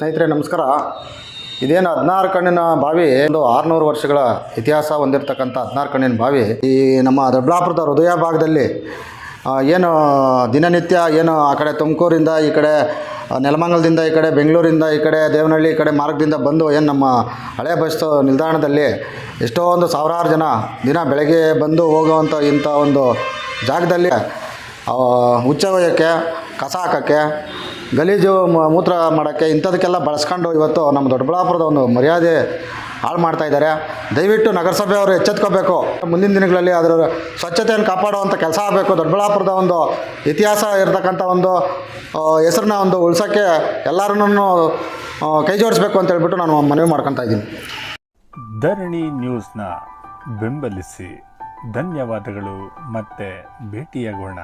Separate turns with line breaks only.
ಸ್ನೇಹಿತರೆ, ನಮಸ್ಕಾರ. ಇದೇನು ಹದಿನಾರು ಕಣ್ಣಿನ ಬಾವಿ, ಒಂದು ಆರುನೂರು ವರ್ಷಗಳ ಇತಿಹಾಸ ಹೊಂದಿರತಕ್ಕಂಥ ಹದಿನಾರು ಕಣ್ಣಿನ ಬಾವಿ. ಈ ನಮ್ಮ ದೊಡ್ಡಬಳ್ಳಾಪುರದ ಹೃದಯ ಭಾಗದಲ್ಲಿ ಏನು ದಿನನಿತ್ಯ ಏನು ಆ ಕಡೆ ತುಮಕೂರಿಂದ ಈ ಕಡೆ ನೆಲಮಂಗಲದಿಂದ ಈ ಕಡೆ, ಬೆಂಗಳೂರಿಂದ ಈ ಕಡೆ, ದೇವನಹಳ್ಳಿ ಈ ಕಡೆ ಮಾರ್ಗದಿಂದ ಬಂದು ಏನು ನಮ್ಮ ಹಳೆ ಬಸ್ ನಿಲ್ದಾಣದಲ್ಲಿ ಎಷ್ಟೊಂದು ಸಾವಿರಾರು ಜನ ದಿನ ಬೆಳಗ್ಗೆ ಬಂದು ಹೋಗುವಂಥ ಇಂಥ ಒಂದು ಜಾಗದಲ್ಲಿ ಹುಚ್ಚ ಕಸ ಹಾಕೋಕ್ಕೆ ಗಲೀಜು ಮೂತ್ರ ಮಾಡೋಕ್ಕೆ ಇಂಥದಕ್ಕೆಲ್ಲ ಬಳಸ್ಕೊಂಡು ಇವತ್ತು ನಮ್ಮ ದೊಡ್ಡಬಳ್ಳಾಪುರದ ಒಂದು ಮರ್ಯಾದೆ ಹಾಳು ಮಾಡ್ತಾ ಇದ್ದಾರೆ. ದಯವಿಟ್ಟು ನಗರಸಭೆಯವರು ಎಚ್ಚೆತ್ಕೋಬೇಕು. ಮುಂದಿನ ದಿನಗಳಲ್ಲಿ ಅದರ ಸ್ವಚ್ಛತೆಯನ್ನು ಕಾಪಾಡುವಂಥ ಕೆಲಸ ಆಗಬೇಕು. ದೊಡ್ಡಬಳ್ಳಾಪುರದ ಒಂದು ಇತಿಹಾಸ ಇರತಕ್ಕಂಥ ಒಂದು ಹೆಸರನ್ನ ಒಂದು ಉಳಿಸೋಕ್ಕೆ ಎಲ್ಲರನ್ನೂ ಕೈ ಜೋಡಿಸ್ಬೇಕು ಅಂತ ಹೇಳ್ಬಿಟ್ಟು ನಾನು ಮನವಿ ಮಾಡ್ಕೊತಾ ಇದ್ದೀನಿ.
ಧರಣಿ ನ್ಯೂಸ್ನ ಬೆಂಬಲಿಸಿ. ಧನ್ಯವಾದಗಳು. ಮತ್ತೆ ಭೇಟಿಯಾಗೋಣ.